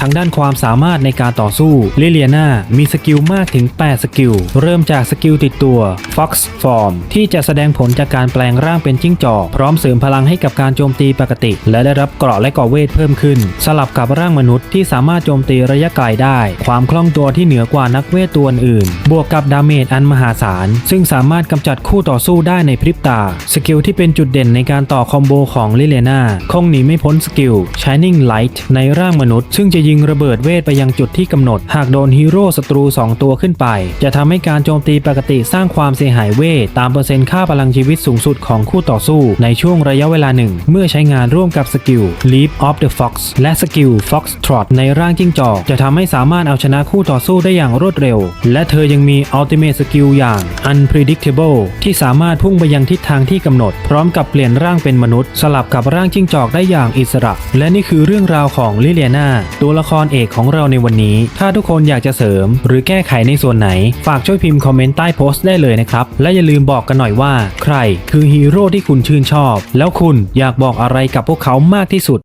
ทางด้านความสามารถในการต่อสู้ลิเลียนามีสกิลมากถึง 8 สกิล เริ่มจากสกิลติดตัว Fox Form ที่จะแสดงผลจากการแปลงร่างเป็นจิ้งจอก พร้อมเสริมพลังให้กับการโจมตีปกติ และได้รับเกราะและก่อเวทเพิ่มขึ้น สลับกับร่างมนุษย์ที่สามารถโจมตีระยะไกลได้ ความคล่องตัวที่เหนือกว่านักเวทตัวอื่น บวกกับดาเมจอันมหาศาล ซึ่งสามารถกำจัดคู่ต่อสู้ได้ในพริบตา สกิลที่เป็นจุดเด่นในการต่อคอมโบของลิเลนาคงหนีไม่พ้นสกิล Shining Light ในร่างมนุษย์ ซึ่งจะยิงระเบิดเวทไปยังจุดที่กำหนด หากโดนฮีโร่ศัตรู 2 ตัวขึ้นไป จะทำให้การโจมตีปกติสร้างความเสียหายเวท ตามเปอร์เซ็นต์ค่าพลังชีวิตสูงสุดของคู่ต่อสู้ ในช่วงระยะเวลาหนึ่ง เมื่อใช้งานร่วมกับสกิล Leap of the Fox และสกิล Fox Trot ในร่างจิ้งจอก จะทำให้สามารถเอาชนะคู่ต่อสู้ได้อย่างรวดเร็ว และเธอยังมี Ultimate Skill อย่าง Unpredictable ที่สามารถพุ่งไปยังทิศทางที่กำหนด พร้อมกับเปลี่ยนร่างเป็นมนุษย์ สลับกับร่างจิ้งจอกได้อย่างอิสระ และนี่คือเรื่องราวของลิเลียนาตัวละครเอกของเราในวันนี้ ถ้าทุกคนอยากจะเสริม หรือแก้ไขในส่วนไหน ฝากช่วยพิมพ์คอมเมนต์ใต้โพสต์ได้เลยนะครับ และอย่าลืมบอกกันหน่อยว่า ใครคือฮีโร่ที่คุณชื่นชอบ แล้วคุณอยากบอกอะไรกับพวกเขามากที่สุด